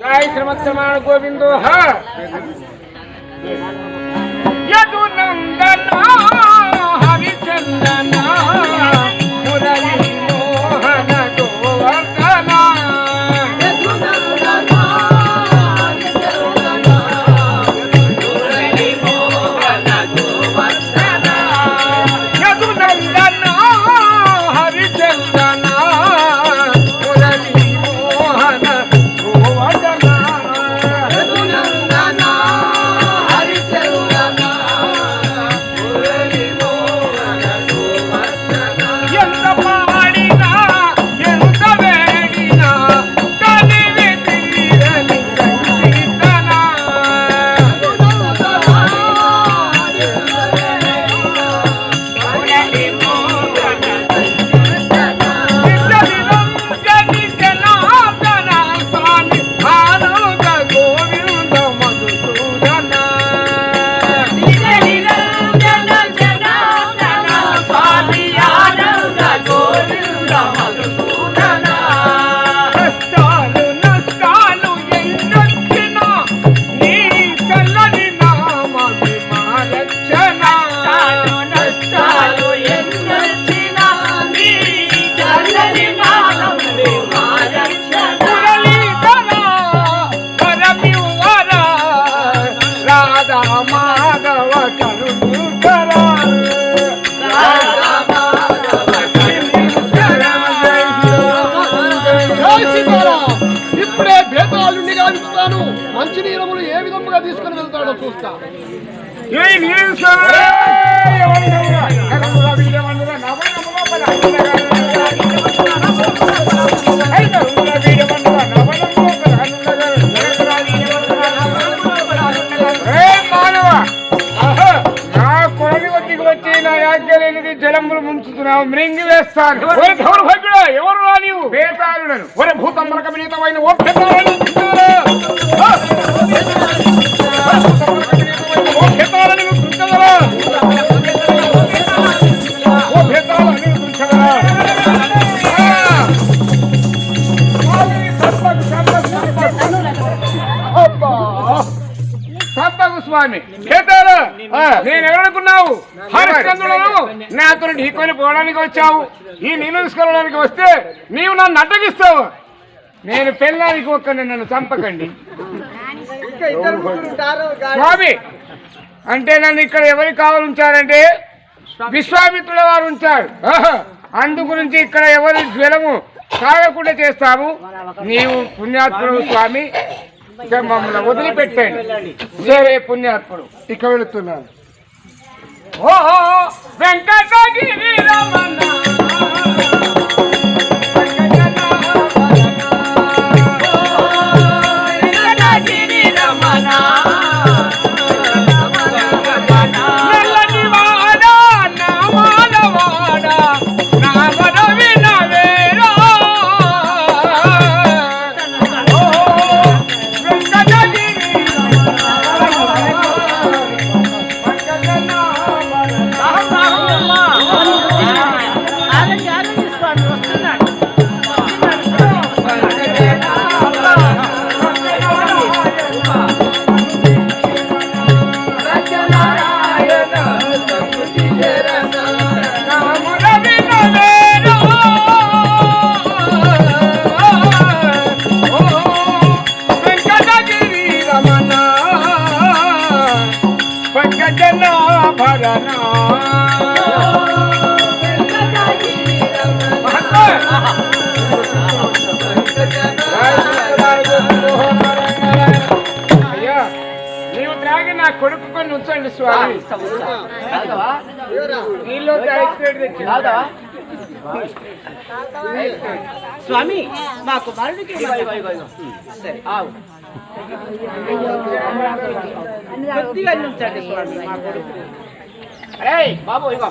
जय श्रीमत्समान गोविंदो हा భగ్గుడా, ఎవరు రా నీవు? వేతాళులను ఒరే భూతమ్మలక వినీతమైన ఓ పెద్దవాడిని నాతో ఢీకొని పోవడానికి వచ్చావు. ఈ నీళ్ళు తీసుకెళ్ళడానికి వస్తే నీవు నన్ను అడ్డగిస్తావు. నేను పెళ్ళానికి ఒక్కని నన్ను చంపకండి. స్వామి అంటే నన్ను ఇక్కడ ఎవరు కావాలి ఉంచారంటే విశ్వామిత్రుల వారు ఉంచారు. ఆహా. అందు గురించి ఇక్కడ ఎవరి జ్వలము కాగకుండా చేస్తాము నీవు పుణ్యాత్ముడు స్వామి మమ్మల్ని వదిలిపెట్టండి. సరే పుణ్యాత్ముడు. ఇక వెళుతున్నాను. ఓ వెంకటగిరి రమణ ఉంచండి స్వామి నీళ్ళు ఐస్ ప్లేట్ స్వామి మా కుమారుడికి కొద్దిగా ఉంచండి స్వామి మా కొడుకు. ఏయ్ బాబు ఇగో.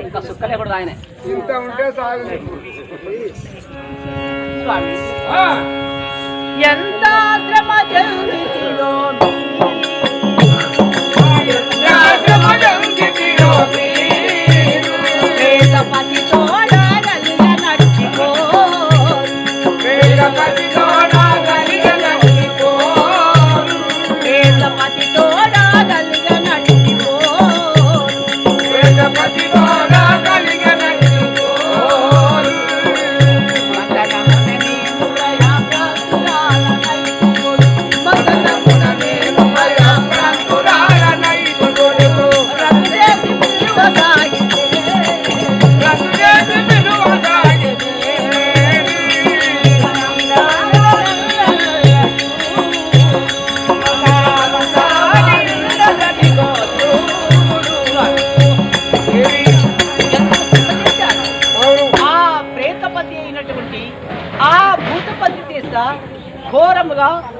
ఇంకా సుక్కలే కూడా ఆయన. ఇంత ఉంటే చాలు స్వామి. ఆ, ఎంత శ్రమ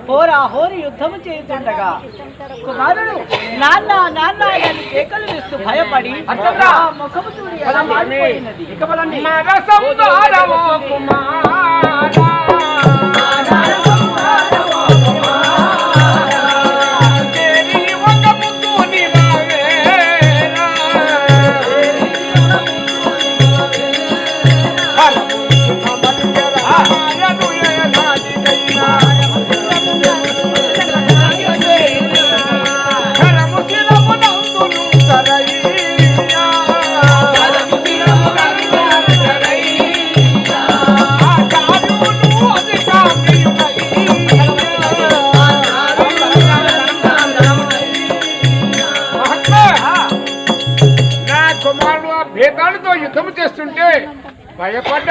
హోరా హోరి యుద్ధము చేస్తుండగా కుమారుడు నాన్న నాన్న అని కేకలు వేస్తూ భయపడి ముఖము చూడి ఎలా మారిపోయినది. మరసందారమో కుమారా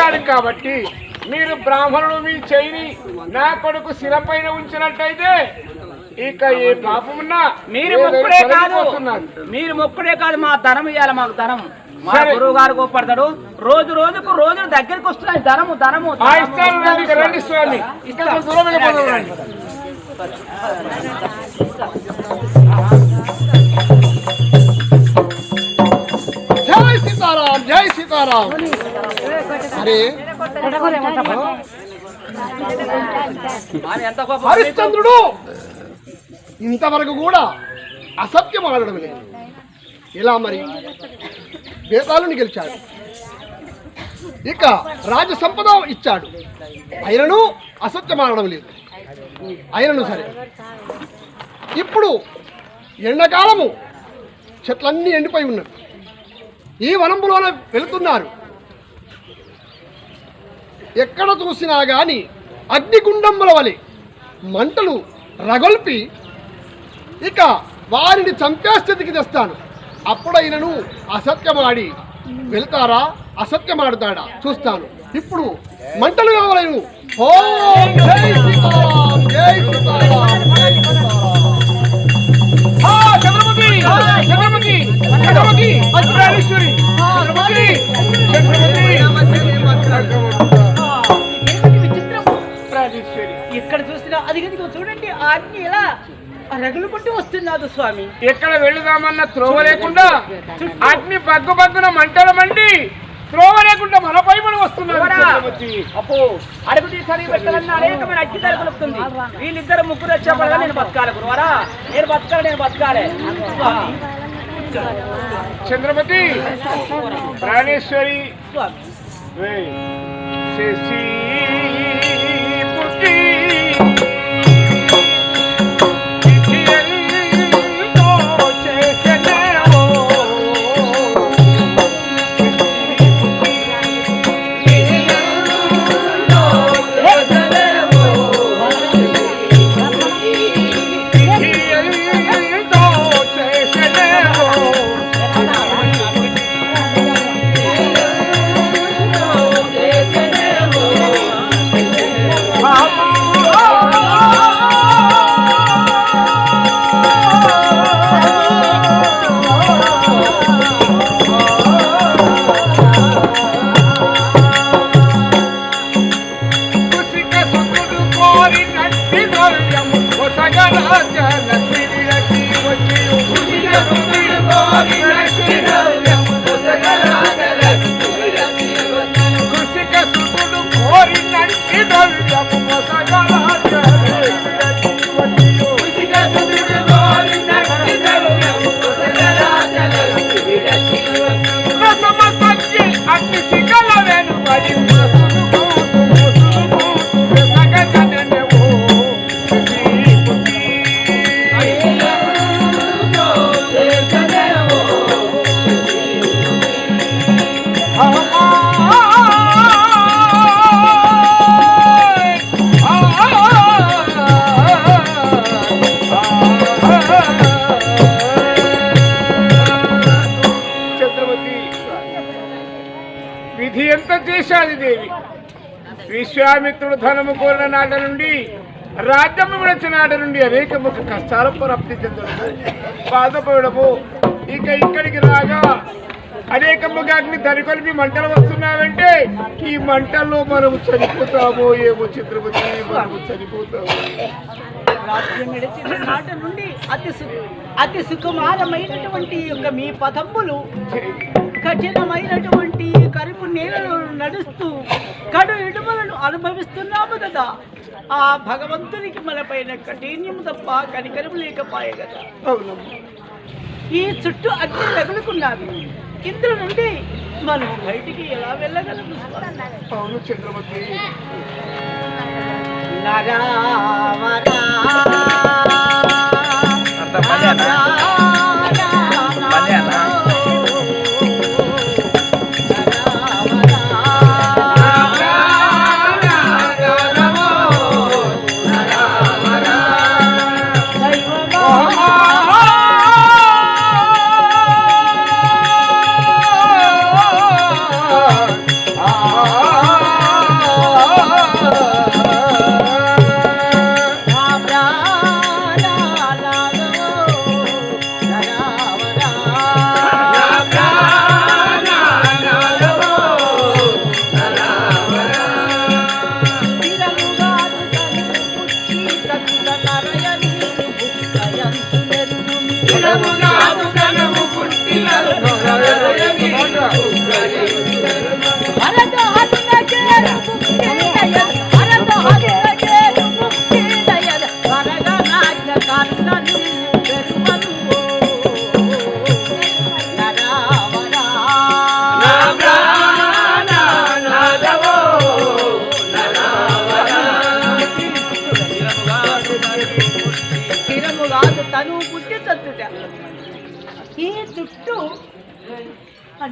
భయపడ్డాడు కాబట్టి మీరు బ్రాహ్మణుడు మీ చేయిని నా కొడుకు శిరపైన ఉంచినట్టయితే ఇక ఏ పాపమున్నా మీరు మొక్కుడే కాదు. మీరు మొక్కుడే కాదు మా ధనం ఇవ్వాలి మాకు ధనం. మా. గురువు గారు కోపడతాడు రోజు రోజుకు రోజు దగ్గరికి వస్తున్నాయి. ధనము ధనము. జై సీతారాం జై సీతారాం. హరిశ్చంద్రుడు! ఇంతవరకు కూడా అసత్యం ఆడడం లేదు. ఇలా మరి బేతాళుని గెలిచాడు. ఇక రాజ సంపద ఇచ్చాడు. ఆయనను అసత్యం ఆడడం లేదు. ఆయనను సరే. ఇప్పుడు ఎండాకాలము చెట్లన్నీ ఎండిపోయి ఉన్నవి. ఈ వనంబులోనే వెళుతున్నారు. ఎక్కడ చూసినా కానీ అగ్నిగుండంబుల వలె మంటలు రగొల్పి ఇక వారిని చంపే స్థితికి తెస్తాను. అప్పుడైనను అసత్యమాడి వెళ్తారా? అసత్యమాడుతాడా? చూస్తాను. ఇప్పుడు మంటలు కావాలను. ఓం జై సీతారాం జై సీతారాం జై సీతారాం. చంద్రమతి చంద్రమతి ఇక్కడ చూసినా అది కనుక చూడండి ఆ అగ్ని ఎలా రగులు పట్టి వస్తున్నది స్వామి. ఎక్కడ వెళుదామన్న త్రోవ లేకుండా అగ్ని బగ్గు బగ్గున మంటల మండి త్రోవ లేకుండా మన పై మనం వస్తున్నారు అప్పు. పెట్టాలన్న అనేకమైన కలుపుతుంది వీళ్ళిద్దరు ముగ్గురు వచ్చేపడగా నేను బతకాలి గురువారా? నేను బతకాలి నేను బతకాలి. చంద్రమతి ప్రాణేశ్వరి. శశి. చంద్రమతి విధి ఎంత చేశాది దేవి? విశ్వామిత్రుడు ధనము కోరిన నాట నుండి రాజ్యము విడచిన నాట నుండి అనేక ముఖ కష్టాలు ప్రాప్తి చెందడము బాధపడము. ఇక ఇక్కడికి రాగా అనేక అగ్ని దరికొలిపి మంటలు వస్తున్నావంటే ఈ మంటల్లో మనము చనిపోతామో ఏమో చిత్రపతి మనము చనిపోతామో. రాజ్యం విడిచిన నుండి అతి అతి సుకుమారమైనటువంటి యొక్క మీ పదంబులు కఠినమైనటువంటి కరుపు నేలలో నడుస్తూ కడు ఇడుమలను అనుభవిస్తున్నాము కదా. ఆ భగవంతునికి మన పైన కఠిన్యం తప్ప కనికరం లేకపోయే కదా. ఈ చుట్టూ అగ్ని తగులుకున్నది. ఇందులో నుండి మనం బయటికి ఎలా వెళ్ళగలము అవును చంద్రమతి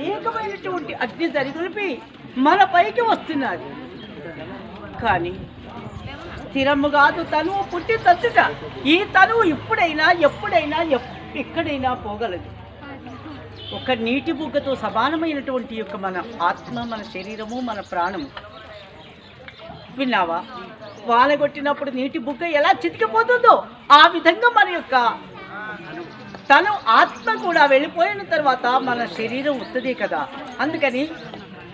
అనేకమైనటువంటి అగ్ని దరిగొలిపి మన పైకి వస్తున్నది కానీ స్థిరము కాదు తనువు పుట్టి తచ్చుట. ఈ తనువు ఇప్పుడైనా ఎప్పుడైనా ఎక్కడైనా పోగలదు. ఒక నీటి బుగ్గతో సమానమైనటువంటి యొక్క మన ఆత్మ మన శరీరము మన ప్రాణము. విన్నావా? వాన కొట్టినప్పుడు నీటి బుగ్గ ఎలా చితికిపోతుందో ఆ విధంగా మన యొక్క తను ఆత్మ కూడా వెళ్ళిపోయిన తర్వాత మన శరీరం వస్తుంది కదా. అందుకని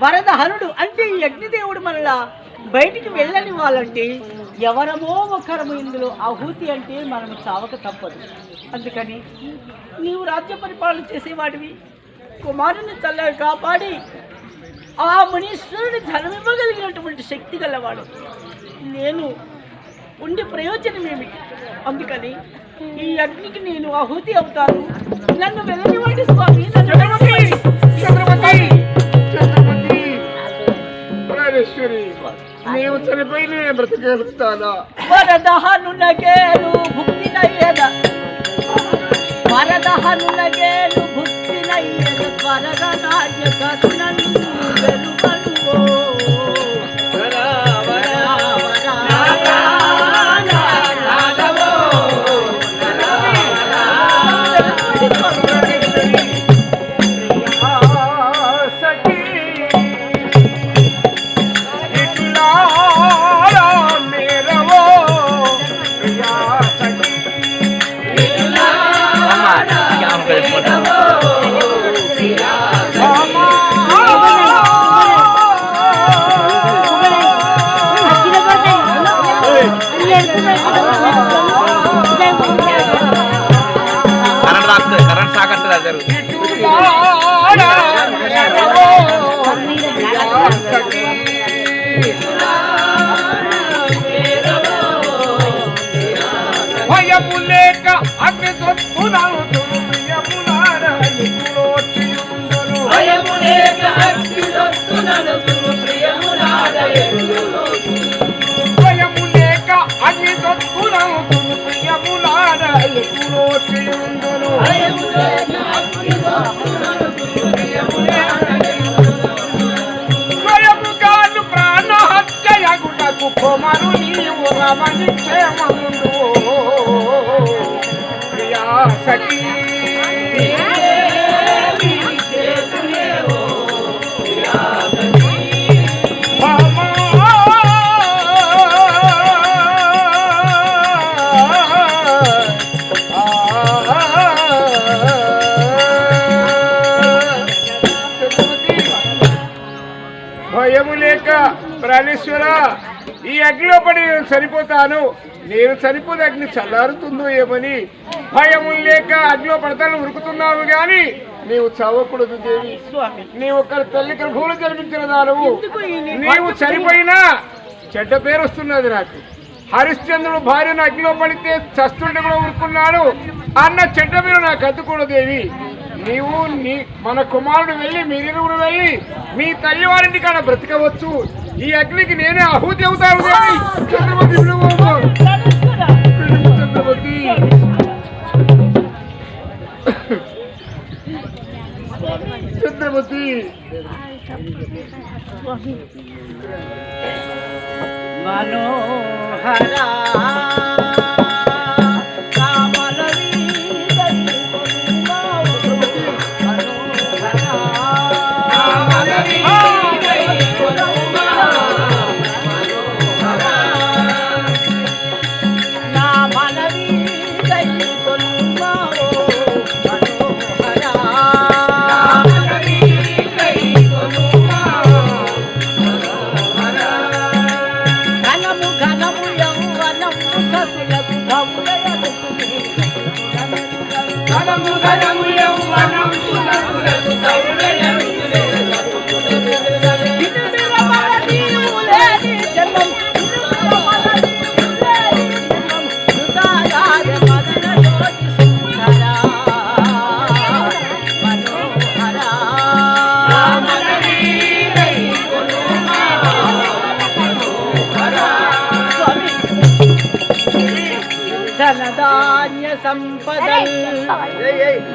వరదహనుడు అంటే యజ్ఞదేవుడు మనలా బయటికి వెళ్ళని వాళ్ళంటే ఎవరమో ఒకరము ఇందులో ఆహుతి అంటే మనం చావక తప్పదు. అందుకని నీవు రాజ్య పరిపాలన చేసేవాడివి. కుమారుని చల్లగా కాపాడి ఆ మునీశ్వరుని ధనమివ్వగలిగినటువంటి శక్తి గలవాడు. నేను ఉండే ప్రయోజనం ఏమిటి? అందుకని ఈ అగ్నికి నేను ఆహుతి అవుతాను. నన్ను వెళ్ళనివ్వండి స్వామి నన్ను చంద్రమతి వెళ్ళనివ్వండి. చంద్రమతి చంద్రమతి ప్రాణేశ్వరి! నీవు చనిపోయి నేను బ్రతకగలుగుతానా వరదహనునగేను భుక్తినయ్యద వరదహనునగేను భుక్తినయ్యద వరద నాయక కరుణను వెలువనువో. కొమరు నీవు రమణించే మనుడు ప్రియా సఖీ భయము లేక ప్రాణేశ్వర ఈ అగ్నిలో పడి నేను చనిపోతాను. నేను చనిపోతే అగ్ని చల్లారుతుందో ఏమని? భయము లేక అగ్నిలో పడతాను ఉరుకుతున్నావు గాని నీవు చదవకూడదు దేవి. స్వామి. నీ ఒక్క తల్లి గర్భంలో జన్మించిన దానవు. నీవు చనిపోయినా చెడ్డ పేరు వస్తున్నది నాకు. హరిశ్చంద్రుడు భార్యను అగ్నిలో పడితే చస్తుంటే కూడా ఊరుకున్నాడు అన్న చెడ్డ పేరు నాకు అద్దుకూడదు దేవి. నీవు నీ మన కుమారుడు వెళ్ళి మీరిరువురు వెళ్ళి మీ తల్లి వారింటి కాడ బ్రతకవచ్చు. ఈ అగ్నికి నేనే ఆహుతి అవుతాను దేవి చంద్రమతి చంద్రమతి చంద్రమతి. మనోహరా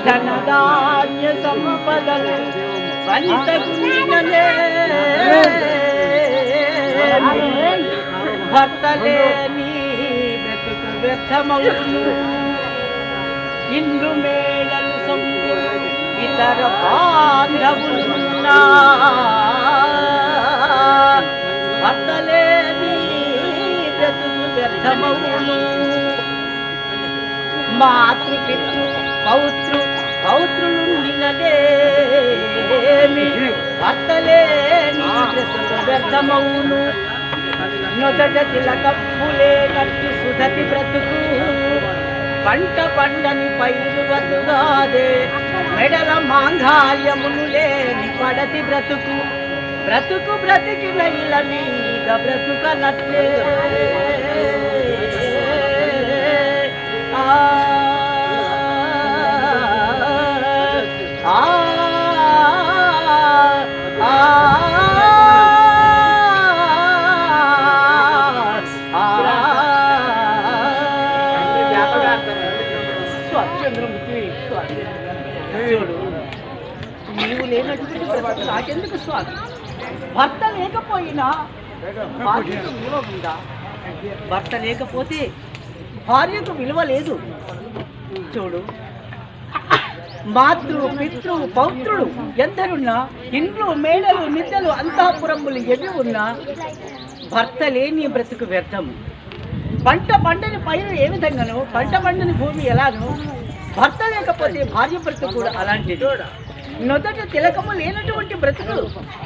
ధనధాన్య సంపదలు వనిత భర్తలేని భర్తలే నీ బ్రతుకు వ్యర్థమవును. ఇంద్రు మేడలు సొమ్ము ఇతర బాంధవులున్నా. భర్తలేని బ్రతుకు వ్యర్థమవును. మాతృపితృ పౌత్రు పౌత్రులు నిన్నదేమి భర్తలేని బ్రతుకు వ్యర్థమవును. నొదట తిలకప్పులే కట్టి సుధతి బ్రతుకు. పంట పండని పైరు బతుగాదే. మెడల మాంగాల్యమును లేని పడతి బ్రతుకు. బ్రతుకు బ్రతికిన ఇల మీద బ్రతుకనట్లే. ఆ ఆ స్వామి భర్త లేకపోయినా భార్యకు విలువ ఉందా? భర్త లేకపోతే భార్యకు విలువ లేదు. చూడు. మాతృ పితృ పౌత్రుడు ఎందరున్నా ఇండ్లు మేడలు నిద్రలు అంతాపురములు ఎవి ఉన్నా భర్త లేని బ్రతుకు వ్యర్థం. పంట పండని పైరు ఏ విధంగానో పంట పండని భూమి ఎలానో భర్త లేకపోతే భార్య బ్రతుకు కూడా అలాంటిది. నొదట తిలకము లేనటువంటి బ్రతుకు.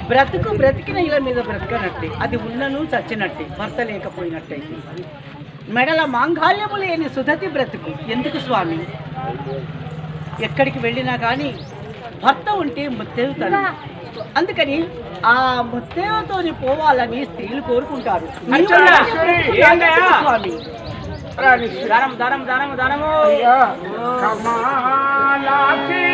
బ్రతుకు బ్రతికిన ఇళ్ళ మీద బ్రతకనట్టే. అది ఉన్నను చచ్చినట్టే. భర్త లేకపోయినట్టయితే మెడల మాంగాల్యము లేని సుధతి బ్రతుకు. ఎందుకు స్వామి? ఎక్కడికి వెళ్ళినా కానీ భర్త ఉంటే ముత్తేవుతాడు అందుకని ఆ ముత్తేవతోని పోవాలని స్త్రీలు కోరుకుంటారు? స్వామి ప్రాణేశ్వర దానం దానం దానం దానము అయ్యా! కమాలాచి